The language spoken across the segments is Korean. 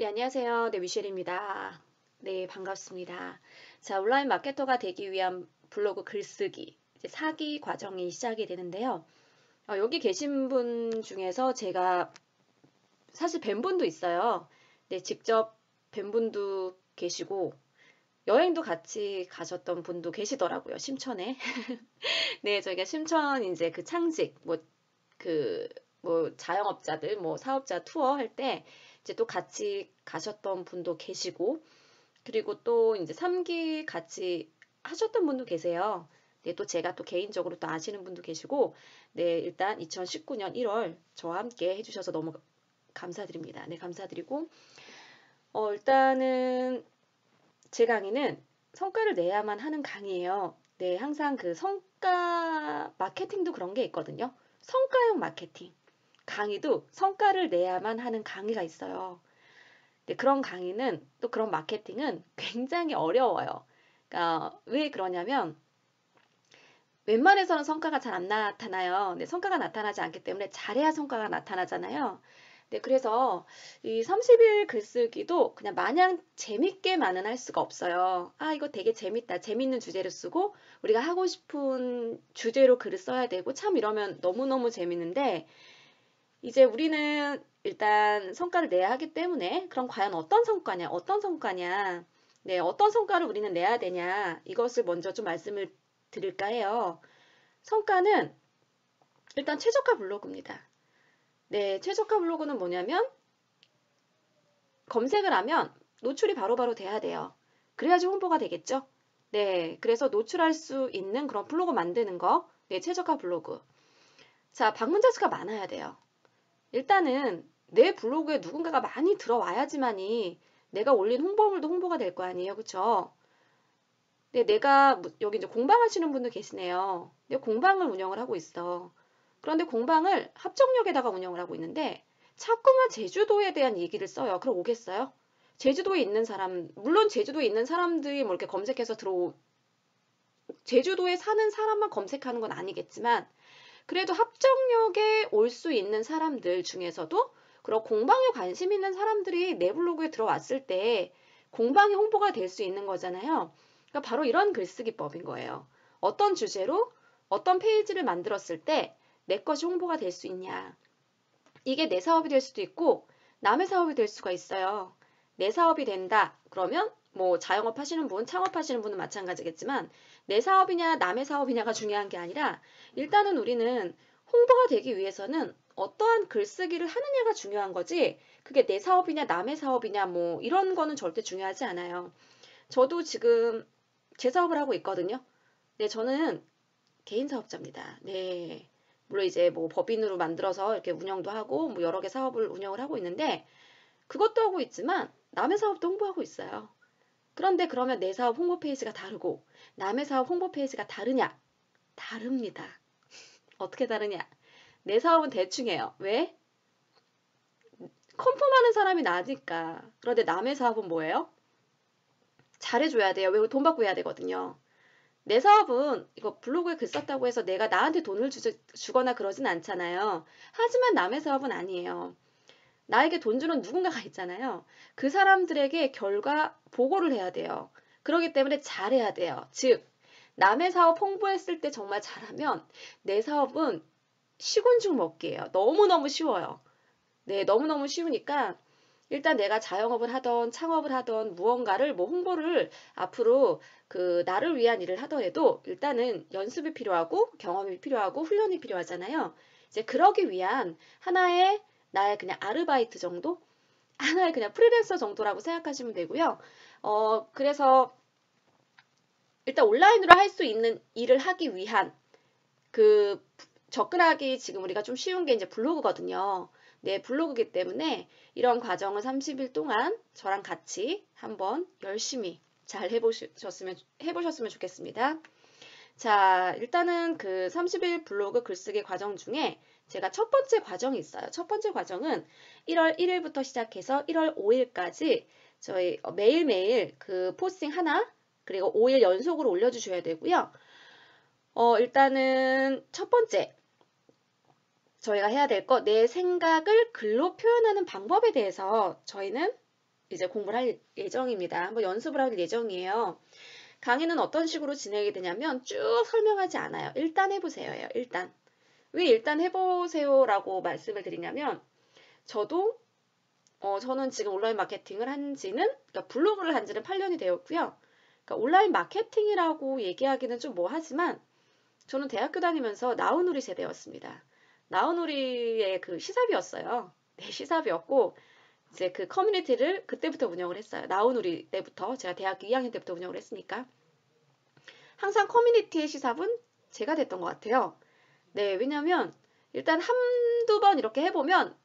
네, 안녕하세요. 네, 미셸입니다. 네, 반갑습니다. 자, 온라인 마케터가 되기 위한 블로그 글쓰기, 이제 사기 과정이 시작이 되는데요. 어, 여기 계신 분 중에서 제가 사실 뵌 분도 있어요. 네, 직접 뵌 분도 계시고, 여행도 같이 가셨던 분도 계시더라고요. 심천에. 네, 저희가 심천 이제 그 창직, 뭐, 그, 뭐, 자영업자들, 뭐, 사업자 투어 할 때, 이제 또 같이 가셨던 분도 계시고, 그리고 또 이제 3기 같이 하셨던 분도 계세요. 네, 또 제가 또 개인적으로 또 아시는 분도 계시고, 네, 일단 2019년 1월 저와 함께 해 주셔서 너무 감사드립니다. 네, 감사드리고, 어, 일단은 제 강의는 성과를 내야만 하는 강의예요. 네, 항상 그 성과 마케팅도 그런 게 있거든요. 성과형 마케팅. 강의도 성과를 내야만 하는 강의가 있어요. 네, 그런 강의는 또 그런 마케팅은 굉장히 어려워요. 그러니까 왜 그러냐면 웬만해서는 성과가 잘 안 나타나요. 네, 성과가 나타나지 않기 때문에 잘해야 성과가 나타나잖아요. 네, 그래서 이 30일 글쓰기도 그냥 마냥 재밌게만은 할 수가 없어요. 아, 이거 되게 재밌다. 재밌는 주제를 쓰고 우리가 하고 싶은 주제로 글을 써야 되고 참 이러면 너무너무 재밌는데 이제 우리는 일단 성과를 내야 하기 때문에 그럼 과연 어떤 성과냐, 어떤 성과냐, 네, 어떤 성과를 우리는 내야 되냐 이것을 먼저 좀 말씀을 드릴까 해요. 성과는 일단 최저가 블로그입니다. 네, 최저가 블로그는 뭐냐면 검색을 하면 노출이 바로바로 바로 돼야 돼요. 그래야지 홍보가 되겠죠? 네, 그래서 노출할 수 있는 그런 블로그 만드는 거, 네, 최저가 블로그. 자, 방문자 수가 많아야 돼요. 일단은 내 블로그에 누군가가 많이 들어와야지만이 내가 올린 홍보물도 홍보가 될 거 아니에요. 그쵸? 네, 내가 여기 이제 공방하시는 분들 계시네요. 내가 공방을 운영을 하고 있어. 그런데 공방을 합정역에다가 운영을 하고 있는데 자꾸만 제주도에 대한 얘기를 써요. 그럼 오겠어요? 제주도에 있는 사람, 물론 제주도에 있는 사람들이 뭐 이렇게 검색해서 들어 제주도에 사는 사람만 검색하는 건 아니겠지만 그래도 합정역에 올 수 있는 사람들 중에서도 그런 공방에 관심 있는 사람들이 내 블로그에 들어왔을 때 공방이 홍보가 될 수 있는 거잖아요. 그러니까 바로 이런 글쓰기법인 거예요. 어떤 주제로 어떤 페이지를 만들었을 때 내 것이 홍보가 될 수 있냐. 이게 내 사업이 될 수도 있고 남의 사업이 될 수가 있어요. 내 사업이 된다. 그러면 뭐 자영업 하시는 분, 창업 하시는 분은 마찬가지겠지만 내 사업이냐 남의 사업이냐가 중요한 게 아니라 일단은 우리는 홍보가 되기 위해서는 어떠한 글쓰기를 하느냐가 중요한 거지 그게 내 사업이냐 남의 사업이냐 뭐 이런 거는 절대 중요하지 않아요. 저도 지금 제 사업을 하고 있거든요. 네, 저는 개인 사업자입니다. 네. 물론 이제 뭐 법인으로 만들어서 이렇게 운영도 하고 뭐 여러 개 사업을 운영을 하고 있는데 그것도 하고 있지만 남의 사업도 홍보하고 있어요. 그런데 그러면 내 사업 홍보 페이지가 다르고 남의 사업 홍보 페이지가 다르냐? 다릅니다. 어떻게 다르냐? 내 사업은 대충해요. 왜? 컨펌하는 사람이 나니까. 그런데 남의 사업은 뭐예요? 잘해줘야 돼요. 왜 돈 받고 해야 되거든요. 내 사업은 이거 블로그에 글 썼다고 해서 내가 나한테 돈을 주, 주거나 그러진 않잖아요. 하지만 남의 사업은 아니에요. 나에게 돈 주는 누군가가 있잖아요. 그 사람들에게 결과 보고를 해야 돼요. 그러기 때문에 잘해야 돼요. 즉, 남의 사업 홍보했을 때 정말 잘하면 내 사업은 시군죽 먹기예요. 너무너무 쉬워요. 네, 너무너무 쉬우니까 일단 내가 자영업을 하던 창업을 하던 무언가를 뭐 홍보를 앞으로 그 나를 위한 일을 하더라도 일단은 연습이 필요하고 경험이 필요하고 훈련이 필요하잖아요. 이제 그러기 위한 하나의 나의 그냥 아르바이트 정도? 하나의 그냥 프리랜서 정도라고 생각하시면 되고요. 어, 그래서 일단 온라인으로 할 수 있는 일을 하기 위한 그 접근하기 지금 우리가 좀 쉬운 게 이제 블로그거든요. 네, 블로그기 때문에 이런 과정을 30일 동안 저랑 같이 한번 열심히 잘 해보셨으면, 해보셨으면 좋겠습니다. 자, 일단은 그 30일 블로그 글쓰기 과정 중에 제가 첫 번째 과정이 있어요. 첫 번째 과정은 1월 1일부터 시작해서 1월 5일까지 저희 매일매일 그 포스팅 하나 그리고 5일 연속으로 올려주셔야 되고요. 어, 일단은 첫 번째 저희가 해야 될 거 내 생각을 글로 표현하는 방법에 대해서 저희는 이제 공부를 할 예정입니다. 한번 연습을 할 예정이에요. 강의는 어떤 식으로 진행이 되냐면 쭉 설명하지 않아요. 일단 해보세요. 일단. 왜 일단 해보세요라고 말씀을 드리냐면 저도 어, 저는 지금 온라인 마케팅을 한 지는 그러니까 블로그를 한 지는 8년이 되었고요. 그러니까 온라인 마케팅이라고 얘기하기는 좀 뭐하지만 저는 대학교 다니면서 나우누리 세대였습니다. 나우누리의 그 시사비였어요. 네, 시사비였고 이제 그 커뮤니티를 그때부터 운영을 했어요. 나우누리 때부터 제가 대학교 2학년 때부터 운영을 했으니까 항상 커뮤니티의 시삽은 제가 됐던 것 같아요. 네, 왜냐면 일단 한두 번 이렇게 해보면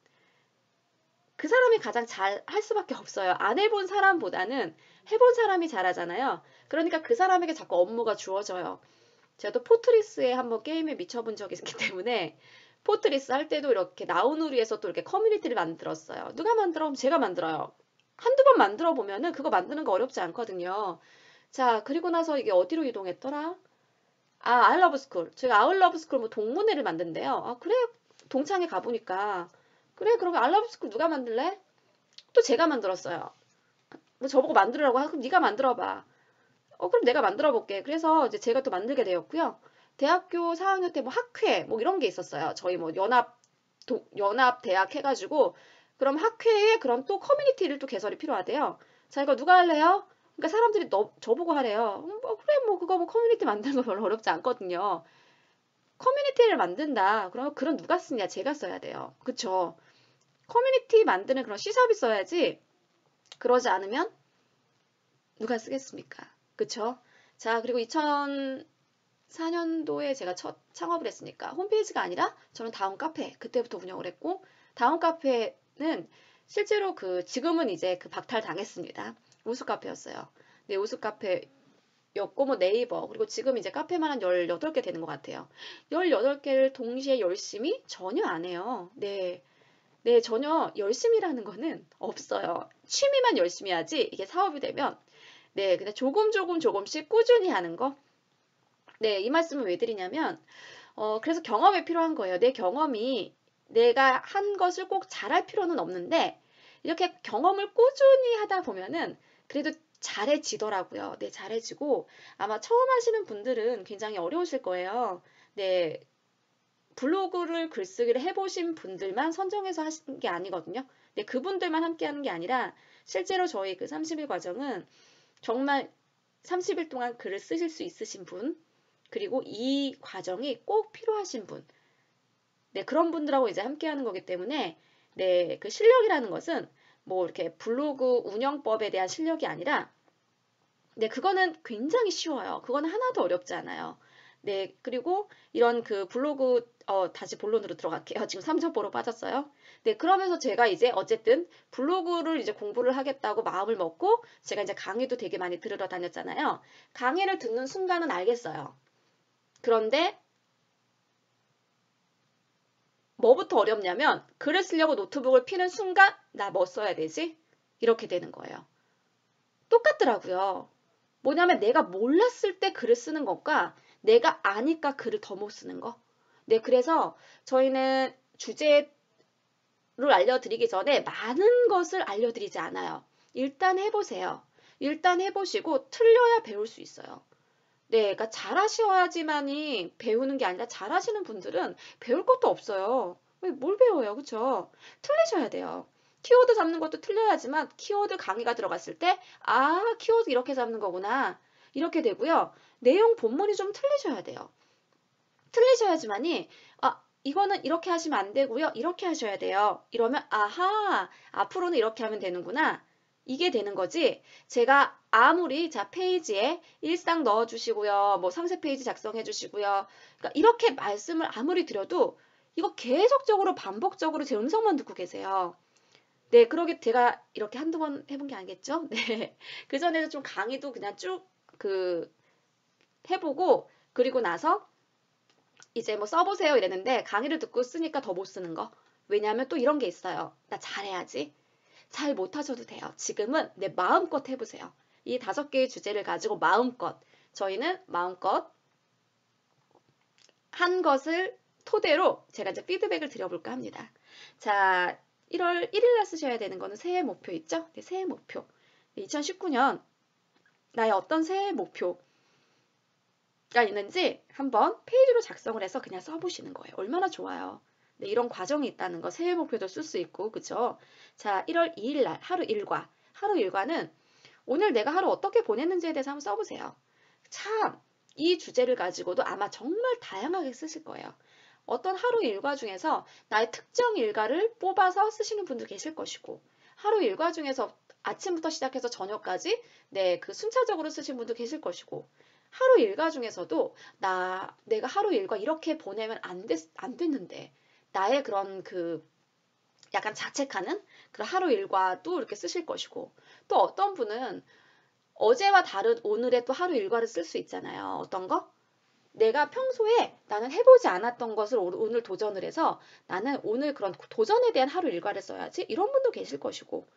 그 사람이 가장 잘 할 수밖에 없어요. 안 해본 사람보다는 해본 사람이 잘하잖아요. 그러니까 그 사람에게 자꾸 업무가 주어져요. 제가 또 포트리스에 한번 게임에 미쳐본 적이 있기 때문에 포트리스 할 때도 이렇게 나우누리에서 또 이렇게 커뮤니티를 만들었어요. 누가 만들어? 제가 만들어요. 한두 번 만들어 보면은 그거 만드는 거 어렵지 않거든요. 자, 그리고 나서 이게 어디로 이동했더라? 아, 아울러브스쿨. 제가 아울러브스쿨 뭐 동문회를 만든대요. 아, 그래? 동창회 가보니까. 그래, 그러면 아울러브스쿨 누가 만들래? 또 제가 만들었어요. 뭐 저보고 만들으라고 하고 네가 만들어봐. 어, 그럼 내가 만들어 볼게. 그래서 이제 제가 또 만들게 되었고요. 대학교 4학년 때 뭐 학회 뭐 이런 게 있었어요. 저희 뭐 연합 도, 연합 대학 해가지고 그럼 학회에 그럼 또 커뮤니티를 또 개설이 필요하대요. 자 이거 누가 할래요? 그러니까 사람들이 너, 저보고 하래요. 음, 뭐 그래 뭐 그거 뭐 커뮤니티 만드는 거 별로 어렵지 않거든요. 커뮤니티를 만든다. 그러면 그런 누가 쓰냐? 제가 써야 돼요. 그쵸? 커뮤니티 만드는 그런 시사비 써야지. 그러지 않으면 누가 쓰겠습니까? 그쵸? 자 그리고 2000 4년도에 제가 첫 창업을 했으니까 홈페이지가 아니라 저는 다운 카페 그때부터 운영을 했고 다운 카페는 실제로 그 지금은 이제 그 박탈 당했습니다. 우수 카페였어요. 네, 우수 카페였고 뭐 네이버 그리고 지금 이제 카페만 한 18개 되는 것 같아요. 18개를 동시에 열심히 전혀 안 해요. 네. 네, 전혀 열심히라는 거는 없어요. 취미만 열심히 하지 이게 사업이 되면 네, 그냥 조금 조금 조금씩 꾸준히 하는 거 네, 이 말씀을 왜 드리냐면, 어, 그래서 경험이 필요한 거예요. 내 경험이 내가 한 것을 꼭 잘할 필요는 없는데, 이렇게 경험을 꾸준히 하다 보면은 그래도 잘해지더라고요. 네, 잘해지고, 아마 처음 하시는 분들은 굉장히 어려우실 거예요. 네, 블로그를 글쓰기를 해보신 분들만 선정해서 하시는 게 아니거든요. 네, 그분들만 함께 하는 게 아니라, 실제로 저희 그 30일 과정은 정말 30일 동안 글을 쓰실 수 있으신 분, 그리고 이 과정이 꼭 필요하신 분. 네, 그런 분들하고 이제 함께 하는 거기 때문에 네, 그 실력이라는 것은 뭐 이렇게 블로그 운영법에 대한 실력이 아니라 네, 그거는 굉장히 쉬워요. 그거는 하나도 어렵지 않아요. 네, 그리고 이런 그 블로그 어, 다시 본론으로 들어갈게요. 지금 3점보로 빠졌어요. 네, 그러면서 제가 이제 어쨌든 블로그를 이제 공부를 하겠다고 마음을 먹고 제가 이제 강의도 되게 많이 들으러 다녔잖아요. 강의를 듣는 순간은 알겠어요. 그런데 뭐부터 어렵냐면 글을 쓰려고 노트북을 피는 순간 나 뭐 써야 되지? 이렇게 되는 거예요. 똑같더라고요. 뭐냐면 내가 몰랐을 때 글을 쓰는 것과 내가 아니까 글을 더 못 쓰는 거. 네, 그래서 저희는 주제를 알려드리기 전에 많은 것을 알려드리지 않아요. 일단 해보세요. 일단 해보시고 틀려야 배울 수 있어요. 네, 그러니까 잘하셔야지만이 배우는 게 아니라 잘하시는 분들은 배울 것도 없어요. 뭘 배워요, 그쵸? 틀리셔야 돼요. 키워드 잡는 것도 틀려야지만 키워드 강의가 들어갔을 때, 아, 키워드 이렇게 잡는 거구나. 이렇게 되고요. 내용 본문이 좀 틀리셔야 돼요. 틀리셔야지만이, 아, 이거는 이렇게 하시면 안 되고요. 이렇게 하셔야 돼요. 이러면, 아하, 앞으로는 이렇게 하면 되는구나. 이게 되는 거지. 제가 아무리 자 페이지에 일상 넣어 주시고요. 뭐 상세 페이지 작성해 주시고요. 그러니까 이렇게 말씀을 아무리 드려도 이거 계속적으로 반복적으로 제 음성만 듣고 계세요. 네, 그러게 제가 이렇게 한두 번 해본 게 아니겠죠? 네. 그 전에도 좀 강의도 그냥 쭉 그 해보고 그리고 나서 이제 뭐 써보세요 이랬는데 강의를 듣고 쓰니까 더 못 쓰는 거. 왜냐하면 또 이런 게 있어요. 나 잘해야지. 잘 못하셔도 돼요. 지금은 내 마음껏 해보세요. 이 다섯 개의 주제를 가지고 마음껏 저희는 마음껏 한 것을 토대로 제가 이제 피드백을 드려볼까 합니다. 자, 1월 1일 날 쓰셔야 되는 거는 새해 목표 있죠? 네, 새해 목표. 2019년 나의 어떤 새해 목표 가 있는지 한번 페이지로 작성을 해서 그냥 써보시는 거예요. 얼마나 좋아요. 네, 이런 과정이 있다는 거 새해 목표도 쓸 수 있고 그죠? 자 1월 2일 날 하루 일과 하루 일과는 오늘 내가 하루 어떻게 보냈는지에 대해서 한번 써보세요. 참 이 주제를 가지고도 아마 정말 다양하게 쓰실 거예요. 어떤 하루 일과 중에서 나의 특정 일과를 뽑아서 쓰시는 분도 계실 것이고 하루 일과 중에서 아침부터 시작해서 저녁까지 네, 그 순차적으로 쓰신 분도 계실 것이고 하루 일과 중에서도 나 내가 하루 일과 이렇게 보내면 안, 됐, 안 됐는데 나의 그런 그 약간 자책하는 그런 하루 일과도 이렇게 쓰실 것이고 또 어떤 분은 어제와 다른 오늘의 또 하루 일과를 쓸 수 있잖아요. 어떤 거? 내가 평소에 나는 해보지 않았던 것을 오늘 도전을 해서 나는 오늘 그런 도전에 대한 하루 일과를 써야지 이런 분도 계실 것이고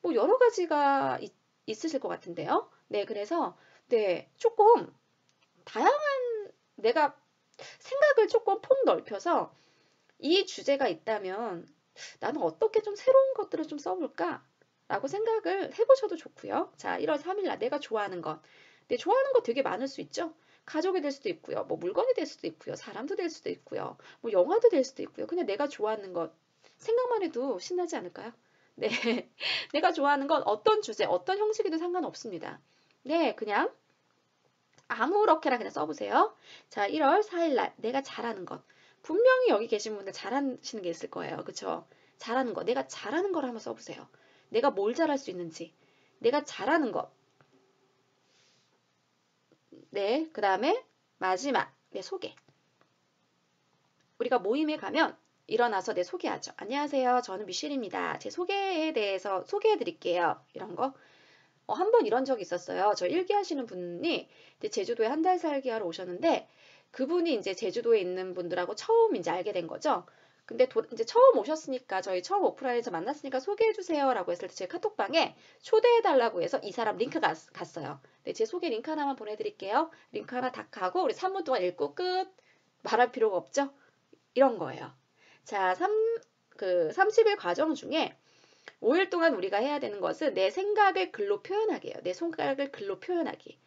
뭐 여러 가지가 있, 있으실 것 같은데요. 네, 그래서 네 조금 다양한 내가 생각을 조금 폭 넓혀서 이 주제가 있다면 나는 어떻게 좀 새로운 것들을 좀 써볼까? 라고 생각을 해보셔도 좋고요. 자, 1월 3일날 내가 좋아하는 것. 네, 좋아하는 거 되게 많을 수 있죠. 가족이 될 수도 있고요. 뭐 물건이 될 수도 있고요. 사람도 될 수도 있고요. 뭐 영화도 될 수도 있고요. 그냥 내가 좋아하는 것 생각만 해도 신나지 않을까요? 네. 내가 좋아하는 건 어떤 주제, 어떤 형식이든 상관없습니다. 네, 그냥 아무렇게나 그냥 써보세요. 자, 1월 4일날 내가 잘하는 것. 분명히 여기 계신 분들 잘하시는 게 있을 거예요. 그쵸? 잘하는 거. 내가 잘하는 걸 한번 써보세요. 내가 뭘 잘할 수 있는지. 내가 잘하는 것. 네, 그 다음에 마지막. 내 소개. 우리가 모임에 가면 일어나서 내 소개하죠. 안녕하세요. 저는 미셸입니다. 제 소개에 대해서 소개해 드릴게요. 이런 거. 어, 한 번 이런 적이 있었어요. 저 일기 하시는 분이 제주도에 한 달 살기 하러 오셨는데 그분이 이제 제주도에 있는 분들하고 처음 이제 알게 된 거죠. 근데 도, 이제 처음 오셨으니까 저희 처음 오프라인에서 만났으니까 소개해 주세요라고 했을 때 제 카톡방에 초대해 달라고 해서 이 사람 링크가 갔어요. 네, 제 소개 링크 하나만 보내드릴게요. 링크 하나 딱 하고 우리 3분 동안 읽고 끝 말할 필요가 없죠. 이런 거예요. 자, 3, 그 30일 과정 중에 5일 동안 우리가 해야 되는 것은 내 생각을 글로 표현하기예요. 내 생각을 글로 표현하기.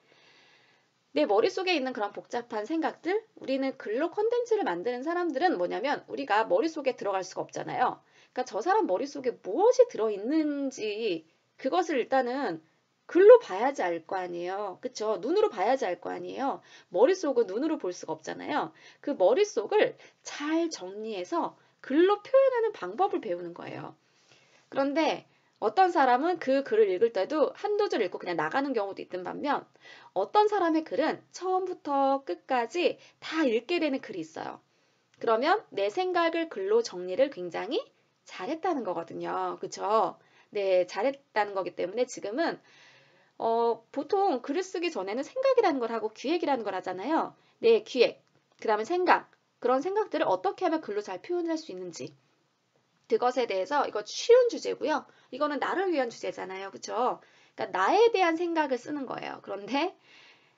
내 머릿속에 있는 그런 복잡한 생각들, 우리는 글로 컨텐츠를 만드는 사람들은 뭐냐면 우리가 머릿속에 들어갈 수가 없잖아요. 그러니까 저 사람 머릿속에 무엇이 들어있는지 그것을 일단은 글로 봐야지 알 거 아니에요. 그쵸? 눈으로 봐야지 알 거 아니에요. 머릿속은 눈으로 볼 수가 없잖아요. 그 머릿속을 잘 정리해서 글로 표현하는 방법을 배우는 거예요. 그런데 어떤 사람은 그 글을 읽을 때도 한두 줄 읽고 그냥 나가는 경우도 있던 반면 어떤 사람의 글은 처음부터 끝까지 다 읽게 되는 글이 있어요. 그러면 내 생각을 글로 정리를 굉장히 잘했다는 거거든요. 그쵸? 네, 잘했다는 거기 때문에 지금은 어, 보통 글을 쓰기 전에는 생각이라는 걸 하고 기획이라는 걸 하잖아요. 네, 기획. 그 다음에 생각. 그런 생각들을 어떻게 하면 글로 잘 표현할 수 있는지. 그것에 대해서 이거 쉬운 주제고요. 이거는 나를 위한 주제잖아요. 그쵸? 그러니까 나에 대한 생각을 쓰는 거예요. 그런데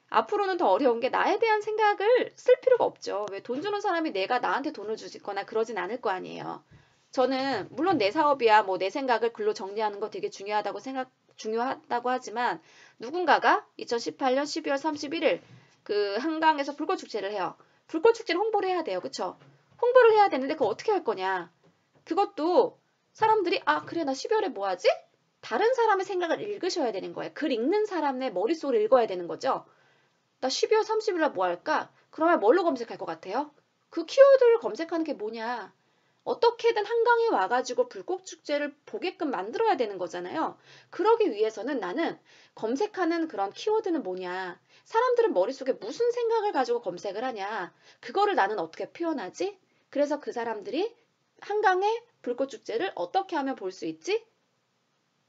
앞으로는 더 어려운 게 나에 대한 생각을 쓸 필요가 없죠. 왜 돈 주는 사람이 내가 나한테 돈을 주거나 그러진 않을 거 아니에요. 저는 물론 내 사업이야 뭐 내 생각을 글로 정리하는 거 되게 중요하다고 생각 중요하다고 하지만 누군가가 2018년 12월 31일 그 한강에서 불꽃 축제를 해요. 불꽃 축제를 홍보를 해야 돼요. 그쵸? 홍보를 해야 되는데 그거 어떻게 할 거냐? 그것도 사람들이 아 그래 나 12월에 뭐 하지? 다른 사람의 생각을 읽으셔야 되는 거예요. 글 읽는 사람의 머릿속을 읽어야 되는 거죠. 나 12월 30일 날 뭐 할까? 그러면 뭘로 검색할 것 같아요? 그 키워드를 검색하는 게 뭐냐? 어떻게든 한강에 와가지고 불꽃축제를 보게끔 만들어야 되는 거잖아요. 그러기 위해서는 나는 검색하는 그런 키워드는 뭐냐? 사람들은 머릿속에 무슨 생각을 가지고 검색을 하냐? 그거를 나는 어떻게 표현하지? 그래서 그 사람들이 한강의 불꽃축제를 어떻게 하면 볼 수 있지?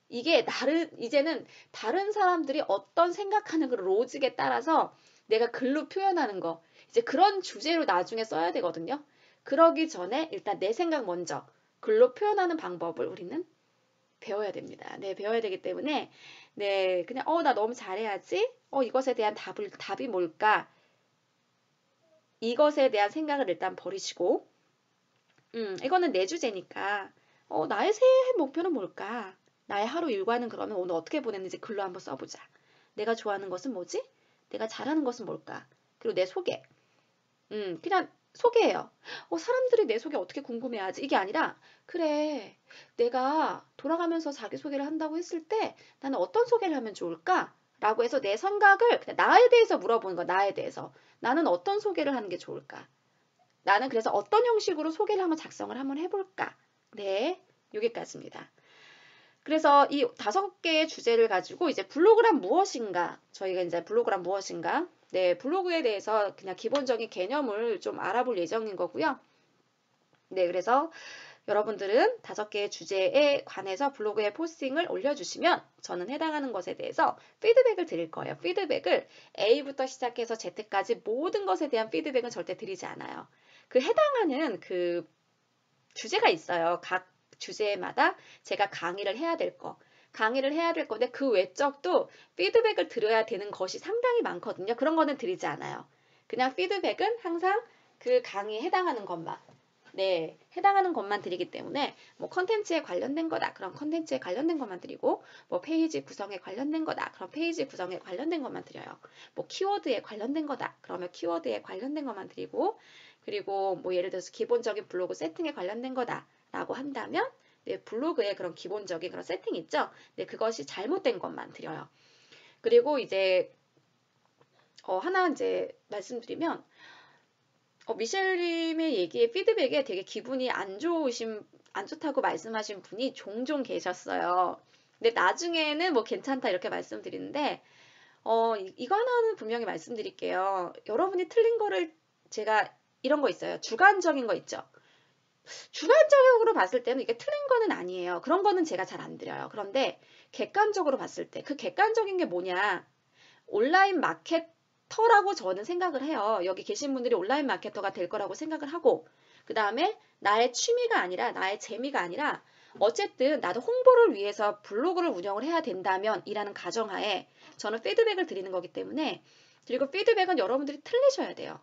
이게 다른 이제는 다른 사람들이 어떤 생각하는 그 로직에 따라서 내가 글로 표현하는 거 이제 그런 주제로 나중에 써야 되거든요. 그러기 전에 일단 내 생각 먼저 글로 표현하는 방법을 우리는 배워야 됩니다. 네, 배워야 되기 때문에 네, 그냥 어, 나 너무 잘해야지. 어, 이것에 대한 답을 답이 뭘까? 이것에 대한 생각을 일단 버리시고 음, 이거는 내 주제니까 어, 나의 새해 목표는 뭘까? 나의 하루 일과는 그러면 오늘 어떻게 보냈는지 글로 한번 써보자. 내가 좋아하는 것은 뭐지? 내가 잘하는 것은 뭘까? 그리고 내 소개. 음, 그냥 소개해요. 어, 사람들이 내 소개 어떻게 궁금해하지? 이게 아니라, 그래, 내가 돌아가면서 자기소개를 한다고 했을 때 나는 어떤 소개를 하면 좋을까? 라고 해서 내 생각을 그냥 나에 대해서 물어보는 거, 나에 대해서. 나는 어떤 소개를 하는 게 좋을까? 나는 그래서 어떤 형식으로 소개를 한번 작성을 한번 해볼까? 네, 여기까지입니다. 그래서 이 다섯 개의 주제를 가지고 이제 블로그란 무엇인가? 저희가 이제 블로그란 무엇인가? 네, 블로그에 대해서 그냥 기본적인 개념을 좀 알아볼 예정인 거고요. 네, 그래서 여러분들은 다섯 개의 주제에 관해서 블로그에 포스팅을 올려주시면 저는 해당하는 것에 대해서 피드백을 드릴 거예요. 피드백을 A부터 시작해서 Z까지 모든 것에 대한 피드백은 절대 드리지 않아요. 그 해당하는 그 주제가 있어요. 각 주제마다 제가 강의를 해야 될 거. 강의를 해야 될 건데 그 외적도 피드백을 들어야 되는 것이 상당히 많거든요. 그런 거는 드리지 않아요. 그냥 피드백은 항상 그 강의에 해당하는 것만 네, 해당하는 것만 드리기 때문에 뭐 컨텐츠에 관련된 거다. 그럼 컨텐츠에 관련된 것만 드리고 뭐 페이지 구성에 관련된 거다. 그럼 페이지 구성에 관련된 것만 드려요. 뭐 키워드에 관련된 거다. 그러면 키워드에 관련된 것만 드리고 그리고 뭐 예를 들어서 기본적인 블로그 세팅에 관련된 거다라고 한다면 네, 블로그에 그런 기본적인 그런 세팅 있죠? 네, 그것이 잘못된 것만 드려요. 그리고 이제 어, 하나 이제 말씀드리면 어, 미셸님의 얘기에 피드백에 되게 기분이 안 좋으신 안 좋다고 말씀하신 분이 종종 계셨어요. 근데 나중에는 뭐 괜찮다 이렇게 말씀드리는데 어, 이거 하나는 분명히 말씀드릴게요. 여러분이 틀린 거를 제가 이런 거 있어요. 주관적인 거 있죠. 주관적으로 봤을 때는 이게 틀린 거는 아니에요. 그런 거는 제가 잘 안 드려요. 그런데 객관적으로 봤을 때 그 객관적인 게 뭐냐? 온라인 마케터라고 저는 생각을 해요. 여기 계신 분들이 온라인 마케터가 될 거라고 생각을 하고 그 다음에 나의 취미가 아니라 나의 재미가 아니라 어쨌든 나도 홍보를 위해서 블로그를 운영을 해야 된다면 이라는 가정하에 저는 피드백을 드리는 거기 때문에 그리고 피드백은 여러분들이 틀리셔야 돼요.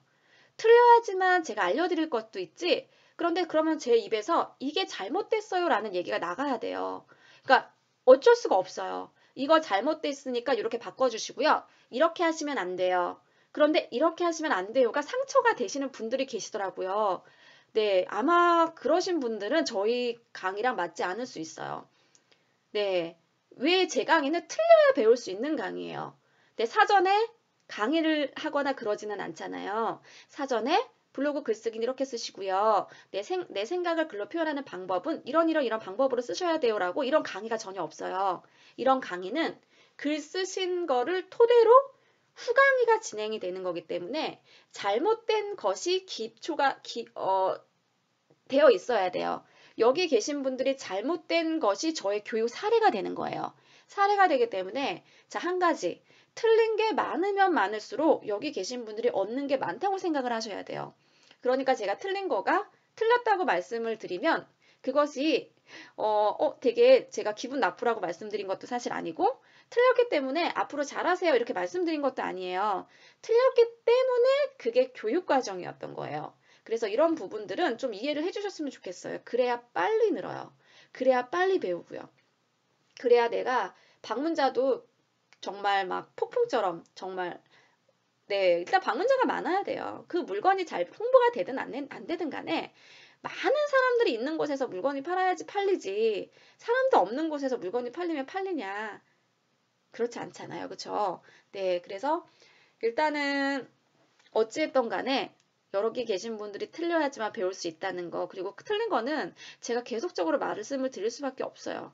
틀려야지만 제가 알려드릴 것도 있지 그런데 그러면 제 입에서 이게 잘못됐어요 라는 얘기가 나가야 돼요. 그러니까 어쩔 수가 없어요. 이거 잘못됐으니까 이렇게 바꿔주시고요. 이렇게 하시면 안 돼요. 그런데 이렇게 하시면 안 돼요가 상처가 되시는 분들이 계시더라고요. 네, 아마 그러신 분들은 저희 강의랑 맞지 않을 수 있어요. 네, 왜 제 강의는 틀려야 배울 수 있는 강의예요. 네, 사전에 강의를 하거나 그러지는 않잖아요. 사전에 블로그 글쓰기는 이렇게 쓰시고요. 내, 생, 내 생각을 글로 표현하는 방법은 이런 이런 이런 방법으로 쓰셔야 돼요 라고 이런 강의가 전혀 없어요. 이런 강의는 글 쓰신 거를 토대로 후강의가 진행이 되는 거기 때문에 잘못된 것이 기초가 기, 어, 되어 있어야 돼요. 여기 계신 분들이 잘못된 것이 저의 교육 사례가 되는 거예요. 사례가 되기 때문에 자 한 가지 틀린 게 많으면 많을수록 여기 계신 분들이 얻는 게 많다고 생각을 하셔야 돼요. 그러니까 제가 틀린 거가 틀렸다고 말씀을 드리면 그것이 어, 어, 되게 제가 기분 나쁘라고 말씀드린 것도 사실 아니고 틀렸기 때문에 앞으로 잘하세요 이렇게 말씀드린 것도 아니에요. 틀렸기 때문에 그게 교육 과정이었던 거예요. 그래서 이런 부분들은 좀 이해를 해주셨으면 좋겠어요. 그래야 빨리 늘어요. 그래야 빨리 배우고요. 그래야 내가 방문자도 정말 막 폭풍처럼 정말 네 일단 방문자가 많아야 돼요. 그 물건이 잘 홍보가 되든 안, 안 되든 간에 많은 사람들이 있는 곳에서 물건이 팔아야지 팔리지 사람도 없는 곳에서 물건이 팔리면 팔리냐 그렇지 않잖아요. 그렇죠? 네 그래서 일단은 어찌했던 간에 여러 개 계신 분들이 틀려야지만 배울 수 있다는 거 그리고 그 틀린 거는 제가 계속적으로 말씀을 드릴 수밖에 없어요.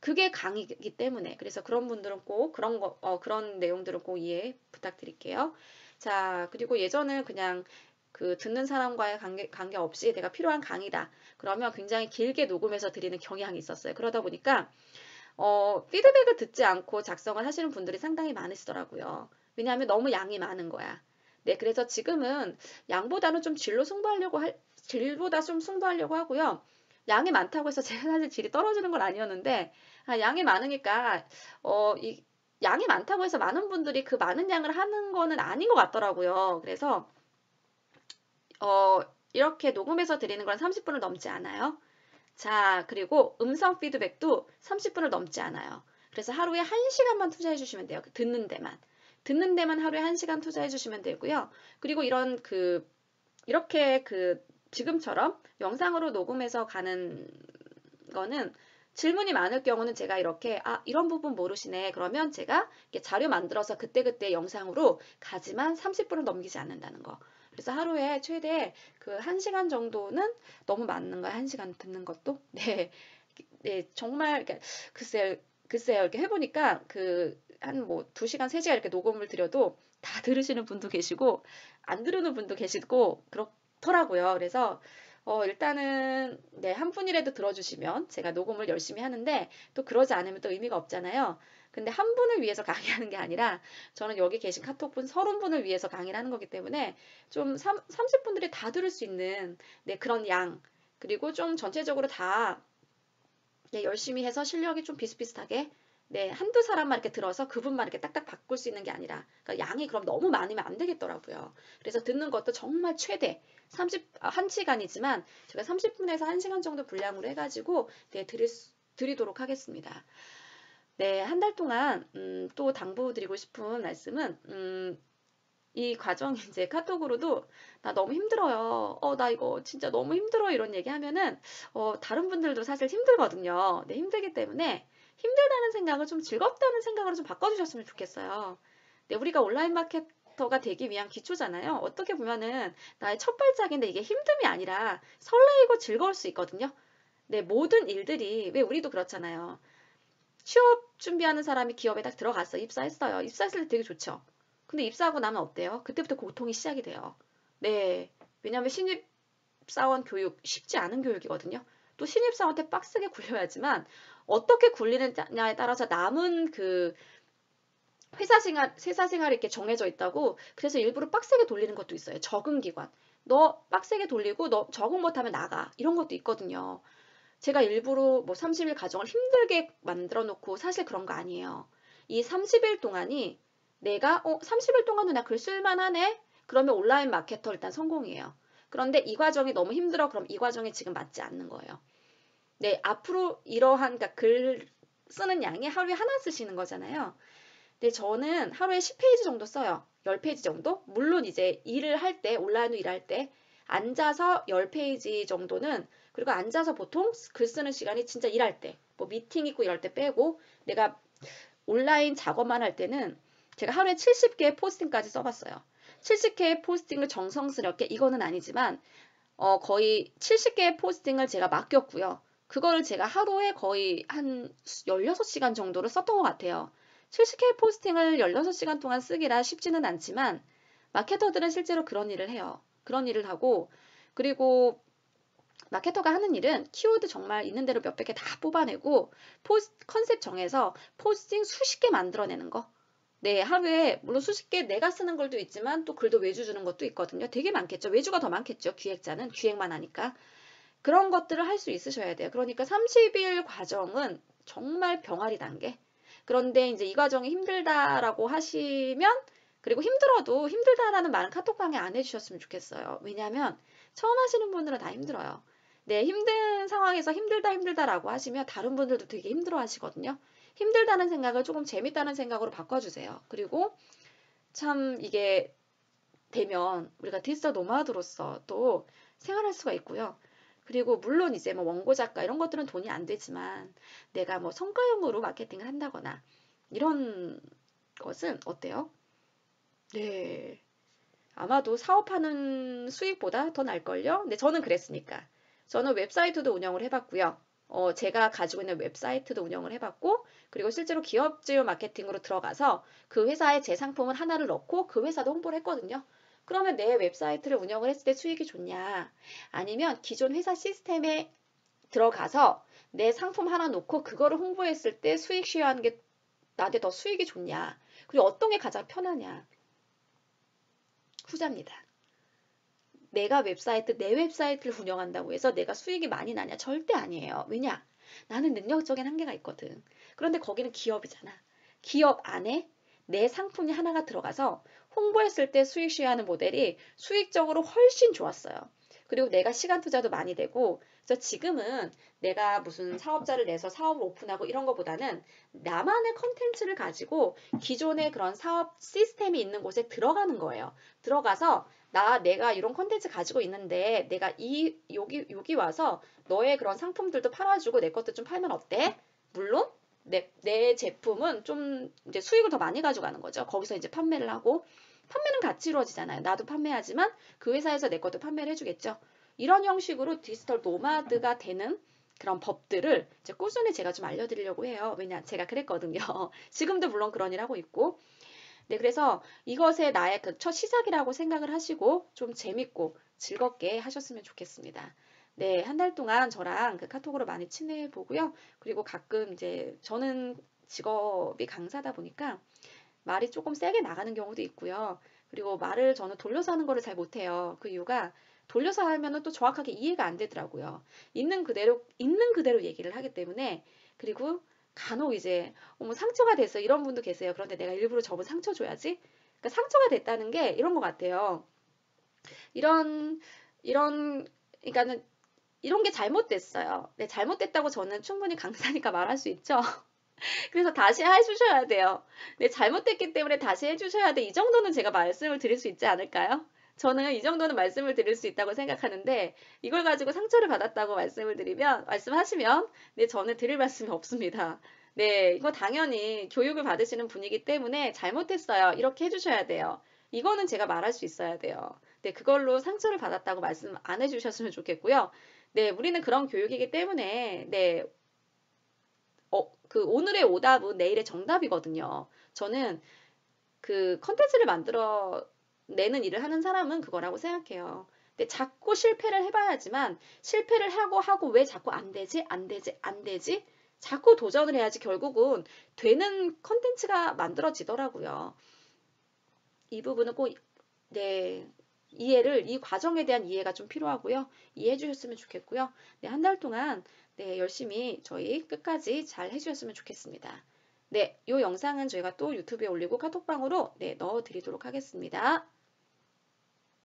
그게 강의이기 때문에 그래서 그런 분들은 꼭 그런 거 어, 그런 내용들은 꼭 이해 부탁드릴게요. 자 그리고 예전은 그냥 그 듣는 사람과의 관계, 관계 없이 내가 필요한 강의다. 그러면 굉장히 길게 녹음해서 드리는 경향이 있었어요. 그러다 보니까 어, 피드백을 듣지 않고 작성을 하시는 분들이 상당히 많으시더라고요. 왜냐하면 너무 양이 많은 거야. 네, 그래서 지금은 양보다는 좀 질로 승부하려고 할, 질보다 좀 승부하려고 하고요. 양이 많다고 해서 제가 사실 질이 떨어지는 건 아니었는데 아, 양이 많으니까 어, 이 양이 많다고 해서 많은 분들이 그 많은 양을 하는 거는 아닌 것 같더라고요. 그래서 어, 이렇게 녹음해서 드리는 건 30분을 넘지 않아요. 자, 그리고 음성 피드백도 30분을 넘지 않아요. 그래서 하루에 1시간만 투자해 주시면 돼요. 듣는 데만. 듣는 데만 하루에 1시간 투자해 주시면 되고요. 그리고 이런 그 이렇게 그 지금처럼 영상으로 녹음해서 가는 거는 질문이 많을 경우는 제가 이렇게 아 이런 부분 모르시네. 그러면 제가 자료 만들어서 그때그때 영상으로 가지만 30분을 넘기지 않는다는 거. 그래서 하루에 최대 그 1시간 정도는 너무 많은 거예요 1시간 듣는 것도? 네, 네 정말 글쎄요 글쎄요 이렇게 해보니까 그 한 뭐 2시간 3시간 이렇게 녹음을 드려도 다 들으시는 분도 계시고 안 들으는 분도 계시고 그렇 더라고요 그래서 어, 일단은, 네, 한 분이라도 들어주시면 제가 녹음을 열심히 하는데 또 그러지 않으면 또 의미가 없잖아요. 근데 한 분을 위해서 강의하는 게 아니라 저는 여기 계신 카톡분 30분을 위해서 강의를 하는 거기 때문에 좀 3, 30분들이 다 들을 수 있는 네, 그런 양, 그리고 좀 전체적으로 다 네, 열심히 해서 실력이 좀 비슷비슷하게 네, 한두 사람만 이렇게 들어서 그분만 이렇게 딱딱 바꿀 수 있는 게 아니라 그러니까 양이 그럼 너무 많으면 안 되겠더라고요. 그래서 듣는 것도 정말 최대 30, 아, 1시간이지만 제가 30분에서 1시간 정도 분량으로 해가지고 네, 드릴, 드리도록 하겠습니다. 네, 한 달 동안 음, 또 당부드리고 싶은 말씀은 음, 이 과정 이제 카톡으로도 나 너무 힘들어요. 어, 나 이거 진짜 너무 힘들어 이런 얘기 하면은 어, 다른 분들도 사실 힘들거든요. 네, 힘들기 때문에 힘들다는 생각을 좀 즐겁다는 생각으로 좀 바꿔주셨으면 좋겠어요. 네, 우리가 온라인 마케터가 되기 위한 기초잖아요. 어떻게 보면은 나의 첫 발짝인데 이게 힘듦이 아니라 설레이고 즐거울 수 있거든요. 네, 모든 일들이 왜 우리도 그렇잖아요. 취업 준비하는 사람이 기업에 딱 들어갔어. 입사했어요. 입사했을 때 되게 좋죠. 근데 입사하고 나면 어때요? 그때부터 고통이 시작이 돼요. 네. 왜냐하면 신입사원 교육 쉽지 않은 교육이거든요. 또 신입사원한테 빡세게 굴려야지만 어떻게 굴리느냐에 따라서 남은 그 회사 생활, 회사 생활이 이렇게 정해져 있다고 그래서 일부러 빡세게 돌리는 것도 있어요. 적응 기관. 너 빡세게 돌리고 너 적응 못하면 나가. 이런 것도 있거든요. 제가 일부러 뭐 30일 가정을 힘들게 만들어 놓고 사실 그런 거 아니에요. 이 30일 동안이 내가 어 30일 동안도 나글 쓸만하네? 그러면 온라인 마케터 일단 성공이에요. 그런데 이 과정이 너무 힘들어. 그럼 이 과정이 지금 맞지 않는 거예요. 네, 앞으로 이러한 그러니까 글 쓰는 양이 하루에 하나 쓰시는 거잖아요. 네, 저는 하루에 10페이지 정도 써요. 10페이지 정도? 물론 이제 일을 할 때, 온라인으로 일할 때 앉아서 10페이지 정도는 그리고 앉아서 보통 글 쓰는 시간이 진짜 일할 때, 뭐 미팅 있고 이럴 때 빼고 내가 온라인 작업만 할 때는 제가 하루에 70개의 포스팅까지 써봤어요. 70개의 포스팅을 정성스럽게 이거는 아니지만 어, 거의 70개의 포스팅을 제가 맡겼고요. 그거를 제가 하루에 거의 한 16시간 정도를 썼던 것 같아요. 70개 포스팅을 16시간 동안 쓰기라 쉽지는 않지만 마케터들은 실제로 그런 일을 해요. 그런 일을 하고 그리고 마케터가 하는 일은 키워드 정말 있는 대로 몇백 개 다 뽑아내고 포스, 컨셉 정해서 포스팅 수십 개 만들어내는 거. 네, 하루에 물론 수십 개 내가 쓰는 걸도 있지만 또 글도 외주 주는 것도 있거든요. 되게 많겠죠. 외주가 더 많겠죠. 기획자는 기획만 하니까. 그런 것들을 할 수 있으셔야 돼요. 그러니까 30일 과정은 정말 병아리 단계. 그런데 이제 이 과정이 힘들다라고 하시면 그리고 힘들어도 힘들다라는 말은 카톡방에 안 해주셨으면 좋겠어요. 왜냐하면 처음 하시는 분들은 다 힘들어요. 네, 힘든 상황에서 힘들다 힘들다라고 하시면 다른 분들도 되게 힘들어 하시거든요. 힘들다는 생각을 조금 재밌다는 생각으로 바꿔주세요. 그리고 참 이게 되면 우리가 디지털 노마드로서 또 생활할 수가 있고요. 그리고 물론 이제 뭐 원고 작가 이런 것들은 돈이 안 되지만 내가 뭐 성과형으로 마케팅을 한다거나 이런 것은 어때요? 네. 아마도 사업하는 수익보다 더 날걸요? 근데 저는 그랬으니까. 저는 웹사이트도 운영을 해봤고요. 어, 제가 가지고 있는 웹사이트도 운영을 해봤고, 그리고 실제로 기업 제휴 마케팅으로 들어가서 그 회사에 제 상품을 하나를 넣고 그 회사도 홍보를 했거든요. 그러면 내 웹사이트를 운영을 했을 때 수익이 좋냐? 아니면 기존 회사 시스템에 들어가서 내 상품 하나 놓고 그거를 홍보했을 때 수익 쉐어하는 게 나한테 더 수익이 좋냐? 그리고 어떤 게 가장 편하냐? 후자입니다. 내가 웹사이트, 내 웹사이트를 운영한다고 해서 내가 수익이 많이 나냐? 절대 아니에요. 왜냐? 나는 능력적인 한계가 있거든. 그런데 거기는 기업이잖아. 기업 안에 내 상품이 하나가 들어가서 홍보했을 때 수익 쉐어하는 모델이 수익적으로 훨씬 좋았어요. 그리고 내가 시간 투자도 많이 되고 그래서 지금은 내가 무슨 사업자를 내서 사업을 오픈하고 이런 것보다는 나만의 컨텐츠를 가지고 기존의 그런 사업 시스템이 있는 곳에 들어가는 거예요. 들어가서 나 내가 이런 컨텐츠 가지고 있는데 내가 이 여기 여기 와서 너의 그런 상품들도 팔아주고 내 것도 좀 팔면 어때? 물론 내, 내 제품은 좀 이제 수익을 더 많이 가져가는 거죠. 거기서 이제 판매를 하고 판매는 같이 이루어지잖아요. 나도 판매하지만 그 회사에서 내 것도 판매를 해주겠죠. 이런 형식으로 디지털 노마드가 되는 그런 법들을 이제 꾸준히 제가 좀 알려드리려고 해요. 왜냐 제가 그랬거든요. 지금도 물론 그런 일 하고 있고. 네, 그래서 이것에 나의 그 첫 시작이라고 생각을 하시고 좀 재밌고 즐겁게 하셨으면 좋겠습니다. 네, 한 달 동안 저랑 그 카톡으로 많이 친해 보고요. 그리고 가끔 이제 저는 직업이 강사다 보니까 말이 조금 세게 나가는 경우도 있고요. 그리고 말을 저는 돌려서 하는 거를 잘 못해요. 그 이유가 돌려서 하면은 또 정확하게 이해가 안 되더라고요. 있는 그대로 있는 그대로 얘기를 하기 때문에 그리고 간혹 이제 어머 상처가 됐어 이런 분도 계세요. 그런데 내가 일부러 저분 상처 줘야지. 그러니까 상처가 됐다는 게 이런 것 같아요. 이런 이런 그러니까는 이런 게 잘못됐어요. 네, 잘못됐다고 저는 충분히 강사니까 말할 수 있죠. 그래서 다시 해주셔야 돼요. 네, 잘못됐기 때문에 다시 해주셔야 돼. 이 정도는 제가 말씀을 드릴 수 있지 않을까요? 저는 이 정도는 말씀을 드릴 수 있다고 생각하는데 이걸 가지고 상처를 받았다고 말씀을 드리면 말씀하시면 네 저는 드릴 말씀이 없습니다. 네 이거 당연히 교육을 받으시는 분이기 때문에 잘못했어요. 이렇게 해주셔야 돼요. 이거는 제가 말할 수 있어야 돼요. 네 그걸로 상처를 받았다고 말씀 안 해주셨으면 좋겠고요. 네 우리는 그런 교육이기 때문에 네 어, 그 오늘의 오답은 내일의 정답이거든요. 저는 그 컨텐츠를 만들어 내는 일을 하는 사람은 그거라고 생각해요. 근데 자꾸 실패를 해봐야지만 실패를 하고 하고 왜 자꾸 안 되지 안 되지 안 되지 자꾸 도전을 해야지 결국은 되는 컨텐츠가 만들어지더라고요. 이 부분은 꼭 네, 이해를 이 과정에 대한 이해가 좀 필요하고요. 이해해 주셨으면 좋겠고요. 네, 한 달 동안 네, 열심히 저희 끝까지 잘 해 주셨으면 좋겠습니다. 네, 이 영상은 저희가 또 유튜브에 올리고 카톡방으로 네, 넣어 드리도록 하겠습니다.